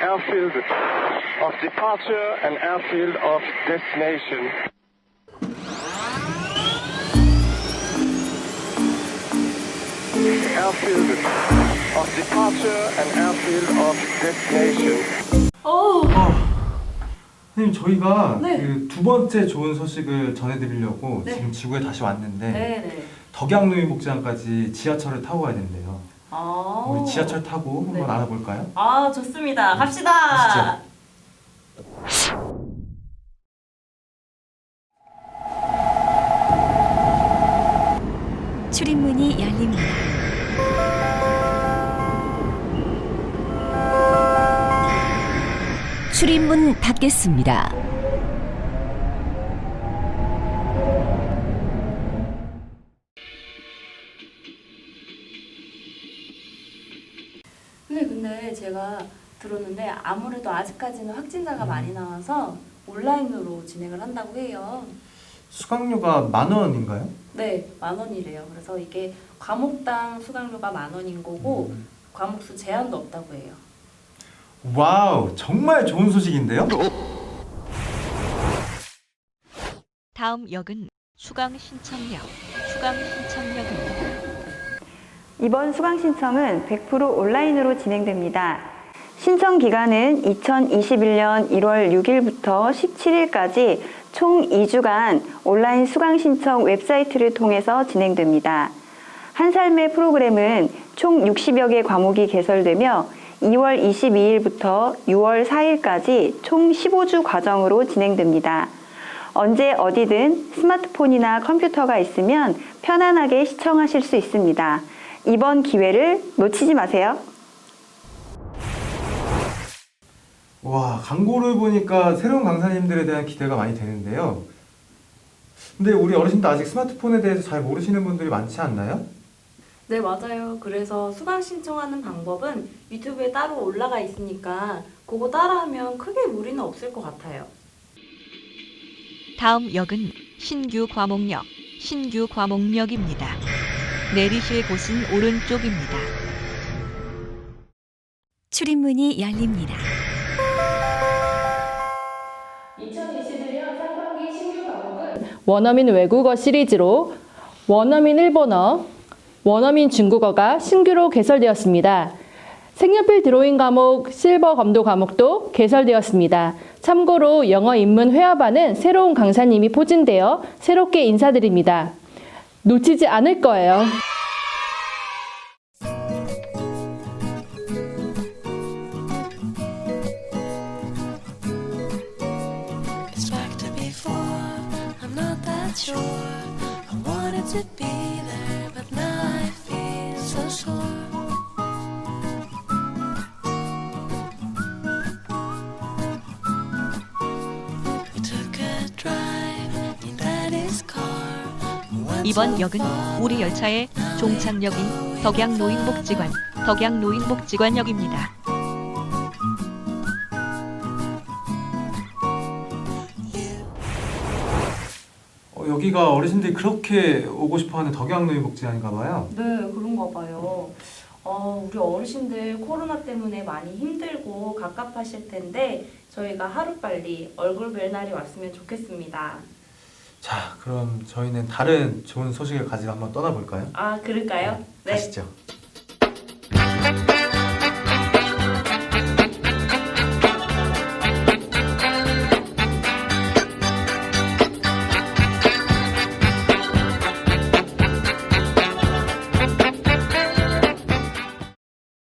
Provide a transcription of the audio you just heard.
airfield of departure and airfield of destination. Airfield of departure and airfield of destination. 어우, 아, 선생님 저희가 네. 그 두 번째 좋은 소식을 전해드리려고 네. 지금 지구에 다시 왔는데 네 네. 덕양노인복지관까지 지하철을 타고 가야 된대요. 아, 우리 지하철 타고 네. 한번 알아볼까요? 아, 좋습니다. 갑시다. 가시죠. 출입문이 열립니다. 출입문 닫겠습니다. 네, 근데 제가 들었는데 아무래도 아직까지는 확진자가 음. 많이 나와서 온라인으로 진행을 한다고 해요. 수강료가 만 원인가요? 네, 만 원이래요. 그래서 이게 과목당 수강료가 만 원인 거고 음. 과목 수 제한도 없다고 해요. 와우 정말 좋은 소식인데요? 다음 역은 수강 신청역, 수강 신청역입니다. 이번 수강 신청은 100% 온라인으로 진행됩니다. 신청 기간은 2021년 1월 6일부터 17일까지 총 2주간 온라인 수강 신청 웹사이트를 통해서 진행됩니다. 한 삶의 프로그램은 총 60여 개 과목이 개설되며 2월 22일부터 6월 4일까지 총 15주 과정으로 진행됩니다. 언제 어디든 스마트폰이나 컴퓨터가 있으면 편안하게 시청하실 수 있습니다. 이번 기회를 놓치지 마세요. 와 광고를 보니까 새로운 강사님들에 대한 기대가 많이 되는데요. 근데 우리 어르신들 아직 스마트폰에 대해서 잘 모르시는 분들이 많지 않나요? 네, 맞아요. 그래서 수강 신청하는 방법은 유튜브에 따로 올라가 있으니까 그거 따라하면 크게 무리는 없을 것 같아요. 다음 역은 신규 과목역, 신규 과목역입니다. 내리실 곳은 오른쪽입니다. 출입문이 열립니다. 2021년 상반기 신규 과목은 원어민 외국어 시리즈로 원어민 일본어, 원어민 중국어가 신규로 개설되었습니다. 색연필 드로잉 과목, 실버 검도 과목도 개설되었습니다. 참고로 영어 입문 회화반은 새로운 강사님이 포진되어 새롭게 인사드립니다. 놓치지 않을 거예요. Sure. I wanted to be there, but now I feel so sore. 이번 역은. 우리 열차의 종착역인 덕양노인복지관, 덕양노인복지관역입니다. 어, 여기가 어르신들이 그렇게 오고 싶어하는 덕양노인복지관인가 봐요. 네, 그런가 봐요. 어, 우리 어르신들 코로나 때문에 많이 힘들고 갑갑하실 텐데 저희가 하루빨리 얼굴 뵐 날이 왔으면 좋겠습니다. 자 그럼 저희는 다른 좋은 소식을 가지고 한번 떠나볼까요? 아, 그럴까요? 네. 가시죠.